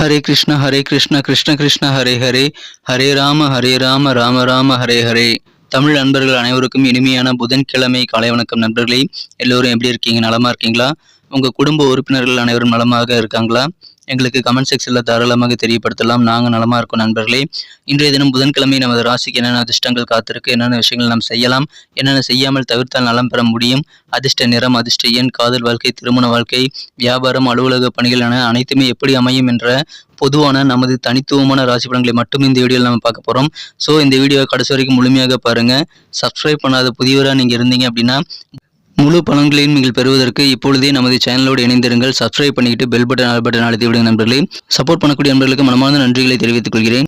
ஹரே கிருஷ்ண ஹரே கிருஷ்ண கிருஷ்ண கிருஷ்ண ஹரே ஹரே ஹரே ராம ஹரே ராம ராம ராம ஹரே ஹரே தமிழ் நண்பர்கள் அனைவருக்கும் இனிமையான புதன்கிழமை காலை வணக்கம் நண்பர்களே. எல்லோரும் எப்படி இருக்கீங்க? நலமா இருக்கீங்களா? உங்க குடும்ப உறுப்பினர்கள் அனைவரும் நலமாக இருக்காங்களா? எங்களுக்கு கமெண்ட் செக்ஷனில் தாராளமாக தெரியப்படுத்தலாம். நாங்கள் நலமாக இருக்கும் நண்பர்களே. இன்றைய தினம் புதன்கிழமை நமது ராசிக்கு என்னென்ன அதிர்ஷ்டங்கள் காத்திருக்கு என்னென்ன விஷயங்கள் நாம் செய்யலாம் என்னென்ன செய்யாமல் தவிர்த்தால் நலம் பெற முடியும். அதிர்ஷ்ட நிறம் அதிர்ஷ்ட எண் காதல் வாழ்க்கை திருமண வாழ்க்கை வியாபாரம் அலுவலக பணிகள் என அனைத்துமே எப்படி அமையும் என்ற பொதுவான நமது தனித்துவமான ராசி பலன்களை மட்டும் இந்த வீடியோவில் நம்ம பார்க்க போகிறோம் ஸோ இந்த வீடியோ கடைசி வரைக்கும் முழுமையாக பாருங்கள் சப்ஸ்கிரைப் பண்ணாத புதியவராக நீங்கள் இருந்தீங்க அப்படின்னா முழு பலன்களையும் நீங்கள் பெறுவதற்கு இப்பொழுதே நமது சேனலோடு இணைந்திருங்கள். சப்ஸ்கிரைப் பண்ணிக்கிட்டு பெல் பட்டன் ஆல் பட்டன் அழுத்தி விடுங்க நண்பர்களே. சப்போர்ட் பண்ணக்கூடிய நண்பர்களுக்கு மனமார்ந்த நன்றிகளை தெரிவித்துக் கொள்கிறேன்.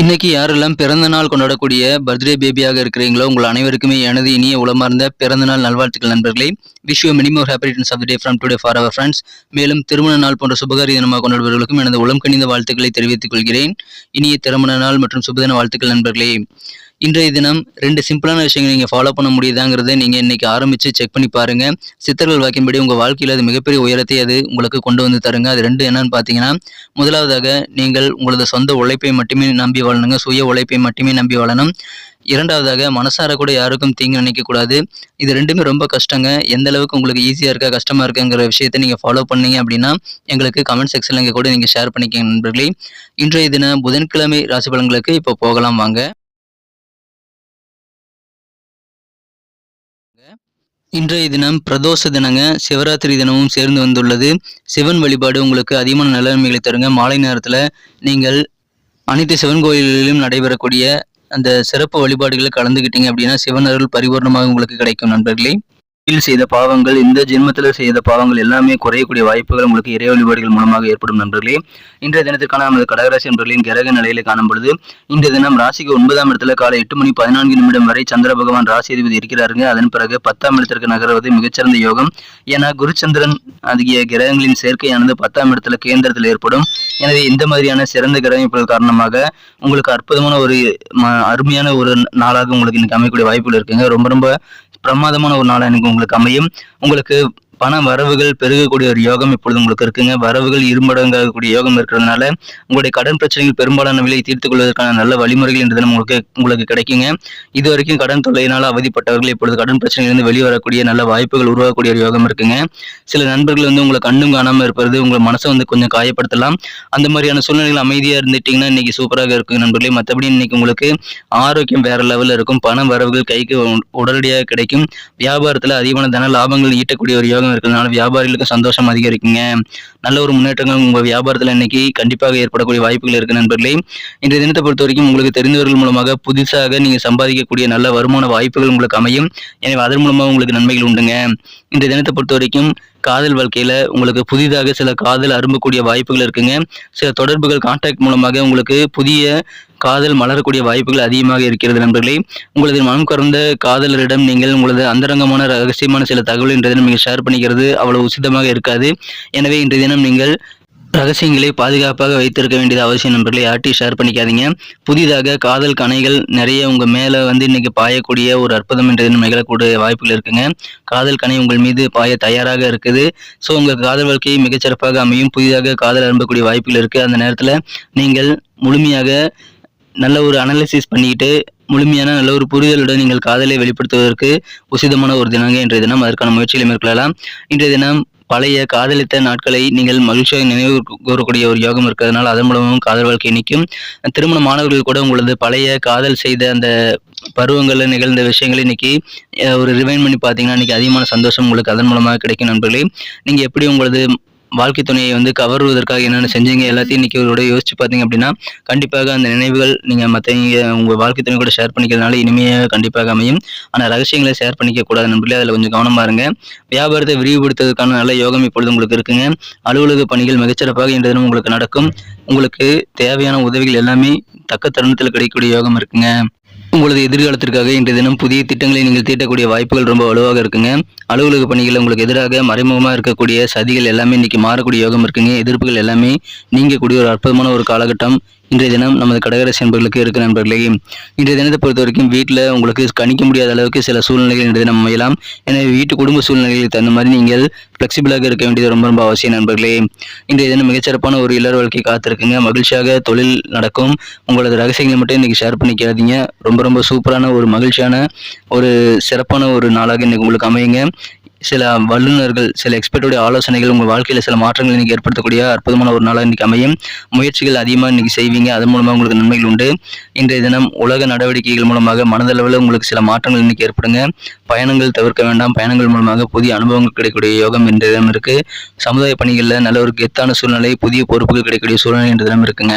இன்னைக்கு யாரெல்லாம் பிறந்த நாள் கொண்டாடக்கூடிய பர்த்டே பேபியாக இருக்கிறீங்களோ உங்கள் அனைவருக்குமே எனது இனிய உளமார்ந்த பிறந்த நாள் நல்வாழ்த்துக்கள் நண்பர்களே. விஷயம் you minimum happy returns of day from today for our friends மேலும் திருமண நாள் போன்ற சுபகாரிய தினமாக கொண்டாடுபவர்களுக்கும் எனது உளம் கணிந்த வாழ்த்துக்களை தெரிவித்துக் கொள்கிறேன். இனிய திருமண நாள் மற்றும் சுபதின வாழ்த்துக்கள் நண்பர்களே. இன்றைய தினம் ரெண்டு சிம்பிளான விஷயங்கள் நீங்கள் ஃபாலோ பண்ண முடியுதாங்கிறத நீங்கள் இன்னைக்கு ஆரம்பித்து செக் பண்ணி பாருங்கள் சித்தர்கள் வாக்கின்படி உங்கள் வாழ்க்கையில் அது மிகப்பெரிய உயரத்தை அது உங்களுக்கு கொண்டு வந்து தருங்க. அது ரெண்டு என்னன்னு பார்த்தீங்கன்னா முதலாவதாக நீங்கள் உங்களது சொந்த உழைப்பை மட்டுமே நம்பி வாழணுங்க. சுய உழைப்பை மட்டுமே நம்பி வாழணும். இரண்டாவதாக மனசார கூட யாருக்கும் தீங்கு நினைக்கக்கூடாது இது ரெண்டுமே ரொம்ப கஷ்டங்க. எந்த அளவுக்கு உங்களுக்கு ஈஸியாக இருக்கா கஷ்டமாக இருக்குங்கிற விஷயத்தை நீங்கள் ஃபாலோ பண்ணீங்க அப்படின்னா எங்களுக்கு கமெண்ட் செக்ஷனில் இங்கே கூட நீங்கள் ஷேர் பண்ணிக்கங்க நண்பர்களே. இன்றைய தினம் புதன்கிழமை ராசி பலன்களுக்கு இப்போ போகலாம் வாங்க. இன்றைய தினம் பிரதோஷ தினங்க சிவராத்திரி தினமும் சேர்ந்து வந்துள்ளது. சிவன் வழிபாடு உங்களுக்கு அதிகமான நலன்மைகளை தருங்க. மாலை நேரத்தில் நீங்கள் அனைத்து சிவன் கோயில்களிலும் நடைபெறக்கூடிய அந்த சிறப்பு வழிபாடுகளில் கலந்துக்கிட்டீங்க அப்படின்னா சிவன் அருள் பரிபூர்ணமாக உங்களுக்கு கிடைக்கும் நண்பர்களே. வாழ்க்கையில் செய்த பாவங்கள் இந்த ஜென்மத்தில் செய்த பாவங்கள் எல்லாமே குறையக்கூடிய வாய்ப்புகள் உங்களுக்கு இறை வழிபாடுகள் மூலமாக ஏற்படும் நண்பர்களே. இன்றைய தினத்திற்கான நமது கடகராசி நண்பர்களின் கிரக நிலையில காணப்படுது இன்றைய தினம் ராசிக்கு ஒன்பதாம் இடத்துல காலை எட்டு மணி பதினான்கு நிமிடம் வரை சந்திர பகவான் ராசி அதிபதி இருக்கிறாருங்க. அதன் பிறகு பத்தாம் இடத்திற்கு நகர்வது மிகச்சிறந்த யோகம். ஏன்னா குருச்சந்திரன் ஆகிய கிரகங்களின் சேர்க்கையானது பத்தாம் இடத்துல கேந்திரத்தில் ஏற்படும். எனவே இந்த மாதிரியான சிறந்த கிரகங்கள் காரணமாக உங்களுக்கு அற்புதமான ஒரு அருமையான ஒரு நாளாக உங்களுக்கு இன்னைக்கு அமைக்கக்கூடிய வாய்ப்புகள் இருக்குங்க. ரொம்ப ரொம்ப பிரமாதமான ஒரு நாளாக எனக்கு உங்களுக்கு அமையும். உங்களுக்கு பண வரவுகள் பெருகக்கூடிய ஒரு யோகம் இப்பொழுது உங்களுக்கு இருக்குங்க. வரவுகள் இருமடங்காகக்கூடிய யோகம் இருக்கிறதுனால உங்களுடைய கடன் பிரச்சனைகள் பெரும்பாலான விலை தீர்த்துக் கொள்வதற்கான நல்ல வழிமுறைகள் இந்த தினம் உங்களுக்கு உங்களுக்கு கிடைக்குங்க. இது வரைக்கும் கடன் தொல்லையினால் அவதிப்பட்டவர்கள் இப்பொழுது கடன் பிரச்சனையிலிருந்து வெளிவரக்கூடிய நல்ல வாய்ப்புகள் உருவாகக்கூடிய ஒரு யோகம் இருக்குங்க. சில நண்பர்கள் வந்து உங்களை கண்ணும் காணாமல் இருப்பது உங்கள் மனசை வந்து கொஞ்சம் காயப்படுத்தலாம். அந்த மாதிரியான சூழ்நிலைகள் அமைதியாக இருந்துட்டீங்கன்னா இன்னைக்கு சூப்பராக இருக்கும் நண்பர்களே. மற்றபடி இன்னைக்கு உங்களுக்கு ஆரோக்கியம் வேற லெவலில் இருக்கும். பண வரவுகள் கைக்கு உடனடியாக கிடைக்கும். வியாபாரத்தில் அதிகமான தன லாபங்கள் ஈட்டக்கூடிய ஒரு யோகம் யோகம் இருக்கிறதுனால வியாபாரிகளுக்கு சந்தோஷம் அதிகரிக்குங்க. நல்ல ஒரு முன்னேற்றங்கள் உங்கள் வியாபாரத்தில் இன்னைக்கு கண்டிப்பாக ஏற்படக்கூடிய வாய்ப்புகள் இருக்கு நண்பர்களே. இன்றைய தினத்தை பொறுத்த வரைக்கும் உங்களுக்கு தெரிந்தவர்கள் மூலமாக புதுசாக நீங்கள் சம்பாதிக்கக்கூடிய நல்ல வருமான வாய்ப்புகள் உங்களுக்கு அமையும். எனவே அதன் மூலமாக உங்களுக்கு நன்மைகள் உண்டுங்க. இன்றைய தினத்தை பொறுத்த வரைக்கும் காதல் வாழ்க்கையில உங்களுக்கு புதிதாக சில காதல் அரும்பக்கூடிய வாய்ப்புகள் இருக்குங்க. சில தொடர்புகள் கான்டாக்ட் மூலமாக உங்களுக்கு புதிய காதல் மலரக்கூடிய வாய்ப்புகள் அதிகமாக இருக்கிறது நண்பர்களே. உங்களது மனம் கறந்த காதலரிடம் நீங்கள் உங்களது அந்தரங்கமான ரகசியமான சில தகவல் இன்றைய தினம் நீங்கள் ஷேர் பண்ணிக்கிறது அவ்வளவு உசிதமாக இருக்காது. எனவே இன்றைய தினம் நீங்கள் ரகசியங்களை பாதுகாப்பாக வைத்திருக்க வேண்டியது அவசியம் நண்பர்களை. யார்ட்டையும் ஷேர் பண்ணிக்காதீங்க. புதிதாக காதல் கணைகள் நிறைய உங்கள் மேலே வந்து இன்னைக்கு பாயக்கூடிய ஒரு அற்புதம் என்ற நிகழக்கூடிய வாய்ப்புகள் இருக்குங்க. காதல் கணை உங்கள் மீது பாய தயாராக இருக்குது. ஸோ உங்கள் காதல் வாழ்க்கையை மிகச்சிறப்பாக அமையும். புதிதாக காதல் அனுப்பக்கூடிய வாய்ப்புகள் இருக்குது அந்த நேரத்தில் நீங்கள் முழுமையாக நல்ல ஒரு அனாலிசிஸ் பண்ணிக்கிட்டு முழுமையான நல்ல ஒரு புரிதலுடன் நீங்கள் காதலை வெளிப்படுத்துவதற்கு உசிதமான ஒரு தினங்க இன்றைய தினம். அதற்கான முயற்சிகளை மேற்கொள்ளலாம். இன்றைய தினம் பழைய காதலித்த நாட்களை நீங்கள் மகிழ்ச்சியாக நினைவு கூறக்கூடிய ஒரு யோகம் இருக்கிறதுனால அதன் மூலமும் காதல் வாழ்க்கை நிற்கும் திருமண மாணவர்கள் கூட உங்களது பழைய காதல் செய்த அந்த பருவங்களில் நிகழ்ந்த விஷயங்களை இன்னைக்கு ஒரு ரிவைன் பண்ணி பார்த்தீங்கன்னா இன்னைக்கு அதிகமான சந்தோஷம் உங்களுக்கு அதன் மூலமாக கிடைக்கும் நண்பர்களே. நீங்கள் எப்படி உங்களது வாழ்க்கை துணையை வந்து கவருவதற்காக என்னென்ன செஞ்சீங்க எல்லாத்தையும் இன்னைக்கு ஒரு யோசிச்சு பார்த்தீங்க அப்படின்னா கண்டிப்பாக அந்த நினைவுகள் நீங்கள் மற்றவங்க உங்கள் வாழ்க்கை துணை கூட ஷேர் பண்ணிக்கிறதுனால இனிமையாக கண்டிப்பாக அமையும். ஆனால் ரகசியங்களை ஷேர் பண்ணிக்க கூடாது நண்பர்களே அதில் கொஞ்சம் கவனமாக இருங்க. வியாபாரத்தை விரிவுபடுத்துவதற்கான நல்ல யோகம் இப்பொழுது உங்களுக்கு இருக்குங்க. அலுவலக பணிகள் மிகச்சிறப்பாக இன்றைய தினம் உங்களுக்கு நடக்கும். உங்களுக்கு தேவையான உதவிகள் எல்லாமே தக்க தருணத்தில் கிடைக்கக்கூடிய யோகம் இருக்குங்க. உங்களது எதிர்காலத்திற்காக இன்றைய தினம் புதிய திட்டங்களை நீங்கள் தீட்டக்கூடிய வாய்ப்புகள் ரொம்ப வலுவாக இருக்குங்க. அலுவலக பணிகள் உங்களுக்கு எதிராக மறைமுகமாக இருக்கக்கூடிய சதிகள் எல்லாமே இன்னைக்கு மாறக்கூடிய யோகம் இருக்குங்க. எதிர்ப்புகள் எல்லாமே நீங்கக்கூடிய ஒரு அற்புதமான ஒரு காலகட்டம். இன்றைய தினம் நமது கடகராசி நண்பர்களுக்கு இருக்க நண்பர்களே இன்றைய தினத்தை பொறுத்த வரைக்கும் வீட்டில் உங்களுக்கு கணிக்க முடியாத அளவுக்கு சில சூழ்நிலைகள் இன்றைய தினம் அமையலாம். எனவே வீட்டு குடும்ப சூழ்நிலைகளுக்கு தகுந்த மாதிரி நீங்கள் ஃப்ளெக்சிபிளாக இருக்க வேண்டியது ரொம்ப ரொம்ப அவசியம் நண்பர்களே. இன்றைய தினம் மிகச்சிறப்பான ஒரு இளர் வாழ்க்கை காத்திருக்குங்க. மகிழ்ச்சியாக தொழில் நடக்கும். உங்களது ரகசியங்களை மட்டும் இன்றைக்கி ஷேர் பண்ணிக்காதீங்க. ரொம்ப ரொம்ப சூப்பரான ஒரு மகிழ்ச்சியான ஒரு சிறப்பான ஒரு நாளாக இன்றைக்கி உங்களுக்கு அமையுங்க. சில வல்லுநர்கள் சில எக்ஸ்பர்ட்டுடைய ஆலோசனைகள் உங்கள் வாழ்க்கையில் சில மாற்றங்கள் இன்னைக்கு ஏற்படுத்தக்கூடிய அற்புதமான ஒரு நாளாக இன்னைக்கு அமையும். முயற்சிகள் அதிகமாக இன்னைக்கு செய்வீங்க. அதன் மூலமாக உங்களுக்கு நன்மைகள் உண்டு. இன்றைய தினம் உலக நடவடிக்கைகள் மூலமாக மனதளவில் உங்களுக்கு சில மாற்றங்கள் இன்னைக்கு ஏற்படுங்க. பயணங்கள் தவிர்க்க வேண்டாம். பயணங்கள் மூலமாக புதிய அனுபவங்கள் கிடைக்கக்கூடிய யோகம் என்ற தினம் இருக்குது சமுதாய பணிகளில் நல்ல ஒரு கெத்தான சூழ்நிலை புதிய பொறுப்புகள் கிடைக்கக்கூடிய சூழ்நிலை என்ற தினம் இருக்குங்க.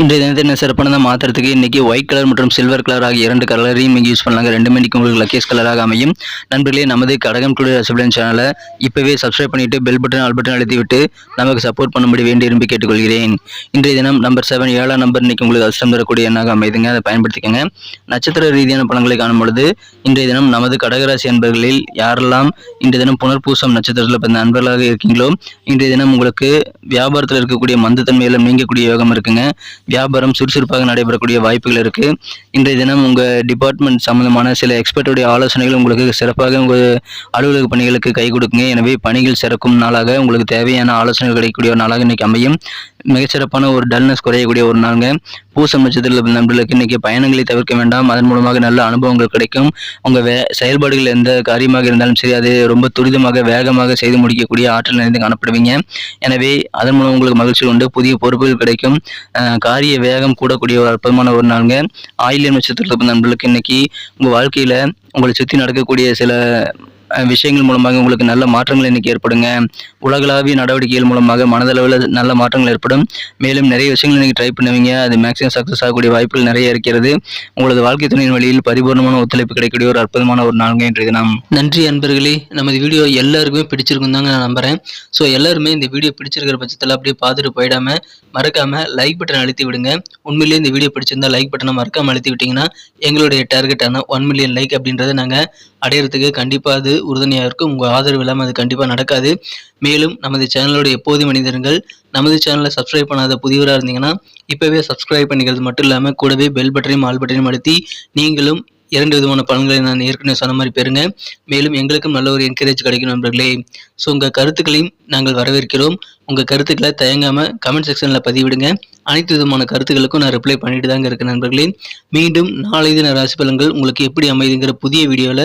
இன்றைய தினத்தை என்ன சிறப்பானதாக மாற்றுறதுக்கு இன்றைக்கி ஒயிட் கலர் மற்றும் சில்வர் கலர் ஆகிய இரண்டு கலரையும் நீங்கள் யூஸ் பண்ணலாங்க. ரெண்டுமே மணிக்கு உங்களுக்கு லக்கேஸ் கலராக அமையும். நண்பர்களே நமது கடகம் டுடே ரசபிளன் சேனலை இப்போவே சப்ஸ்கிரைப் பண்ணிவிட்டு பெல் பட்டன் ஆல் பட்டன் அழுத்திவிட்டு நமக்கு சப்போர்ட் பண்ணும்படி வேண்டி விரும்பி கேட்டுக்கொள்கிறேன். இன்றைய தினம் நம்பர் செவன் ஏழாம் நம்பர் இன்னைக்கு உங்களுக்கு அதிர்ஷ்டம் தரக்கூடிய எண்ணாக அமைதுங்க. அதை பயன்படுத்திக்கங்க. நட்சத்திர ரீதியான பலன்களை காணும் பொழுது இன்றைய தினம் நமது கடகராசி அன்பர்களில் யாரெல்லாம் இன்றைய தினம் புனர்பூசம் நட்சத்திரத்தில் பிறந்த அன்பர்களாக இருக்கீங்களோ இன்றைய தினம் உங்களுக்கு வியாபாரத்தில் இருக்கக்கூடிய மந்தத்தன்மை எல்லாம் நீங்கக்கூடிய யோகம் இருக்குங்க. வியாபாரம் சுறுசுறுப்பாக நடைபெறக்கூடிய வாய்ப்புகள் இருக்கு. இன்றைய தினம் உங்க டிபார்ட்மெண்ட் சம்பந்தமான சில எக்ஸ்பர்ட்டுடைய ஆலோசனைகள் உங்களுக்கு சிறப்பாக உங்க அலுவலக பணிகளுக்கு கை கொடுக்குங்க. எனவே பணிகள் சிறக்கும் நாளாக உங்களுக்கு தேவையான ஆலோசனைகள் கிடைக்கக்கூடிய ஒரு நாளாக இன்னைக்கு அமையும். மிகச்சிறப்பான ஒரு டல்னஸ் குறையக்கூடிய ஒரு நாளுங்க. பூசம் நட்சத்திரத்தில் நண்பர்களுக்கு இன்னைக்கு பயணங்களை தவிர்க்க வேண்டாம். அதன் மூலமாக நல்ல அனுபவங்கள் கிடைக்கும். உங்க வே செயல்பாடுகள் எந்த காரியமாக இருந்தாலும் சரி அது ரொம்ப துரிதமாக வேகமாக செய்து முடிக்கக்கூடிய ஆற்றல் நிறைந்து காணப்படுவீங்க. எனவே அதன் மூலம் உங்களுக்கு மகிழ்ச்சி உண்டு. புதிய பொறுப்புகள் கிடைக்கும். அஹ் காரிய வேகம் கூடக்கூடிய ஒரு அற்புதமான ஒரு நாளுங்க. ஆயிலியம் நட்சத்திரத்தில் நண்பர்களுக்கு இன்னைக்கு உங்கள் வாழ்க்கையில் உங்களை சுற்றி நடக்கக்கூடிய சில விஷயங்கள் மூலமாக உங்களுக்கு நல்ல மாற்றங்கள் இன்னைக்கு ஏற்படுங்க. உலகளாவிய நடவடிக்கைகள் மூலமாக மனதளவில் நல்ல மாற்றங்கள் ஏற்படும். மேலும் நிறைய விஷயங்கள் இன்னைக்கு ட்ரை பண்ணுவீங்க. அது மேக்ஸிமம் சக்ஸஸ் ஆகக்கூடிய வாய்ப்புகள் நிறைய இருக்கிறது. உங்களது வாழ்க்கை துணையின் வழியில் பரிபூர்ணமான ஒத்துழைப்பு கிடைக்கக்கூடிய ஒரு அற்புதமான ஒரு நாளுங்க இன்றைய தினம் நன்றி அன்பர்களே. நமது வீடியோ எல்லாருக்குமே பிடிச்சிருக்கும் தாங்க நான் நம்புறேன். ஸோ எல்லாருமே இந்த வீடியோ பிடிச்சிருக்கிற பட்சத்தில் அப்படியே பார்த்துட்டு போயிடாம மறக்காம லைக் பட்டன் அழுத்தி விடுங்க. உண்மையிலேயே இந்த வீடியோ பிடிச்சிருந்தா லைக் பட்டனை மறக்காம அழுத்தி விட்டீங்கன்னா எங்களுடைய டார்கெட்டான ஒன் மில்லியன் லைக் அப்படின்றத நாங்கள் அடையிறதுக்கு கண்டிப்பாக அது உறுதுணையாக இருக்கும் உங்கள் ஆதரவு இல்லாமல் அது கண்டிப்பாக நடக்காது. மேலும் நமது சேனலோட எப்போது மனிதர்கள் நமது சேனலை சப்ஸ்கிரைப் பண்ணாத புதியவராக இருந்தீங்கன்னா இப்போவே சப்ஸ்கிரைப் பண்ணிக்கிறது மட்டும் இல்லாமல் கூடவே பெல் பட்டனையும் ஆல் பட்டனையும் அழுத்தி நீங்களும் இரண்டு விதமான பலன்களை நான் ஏற்கனவே சொன்ன மாதிரி பெறுங்க. மேலும் எங்களுக்கும் நல்ல ஒரு என்கரேஜ் கிடைக்கும் நண்பர்களே. ஸோ உங்கள் கருத்துக்களையும் நாங்கள் வரவேற்கிறோம். உங்கள் கருத்துக்களை தயங்காமல் கமெண்ட் செக்ஷனில் பதிவிடுங்க. அனைத்து விதமான கருத்துக்களுக்கும் நான் ரிப்ளை பண்ணிட்டு தாங்க இருக்கேன் நண்பர்களே. மீண்டும் நாளை தின ராசி பலன்கள் உங்களுக்கு எப்படி அமைதுங்கிற புதிய வீடியோவில்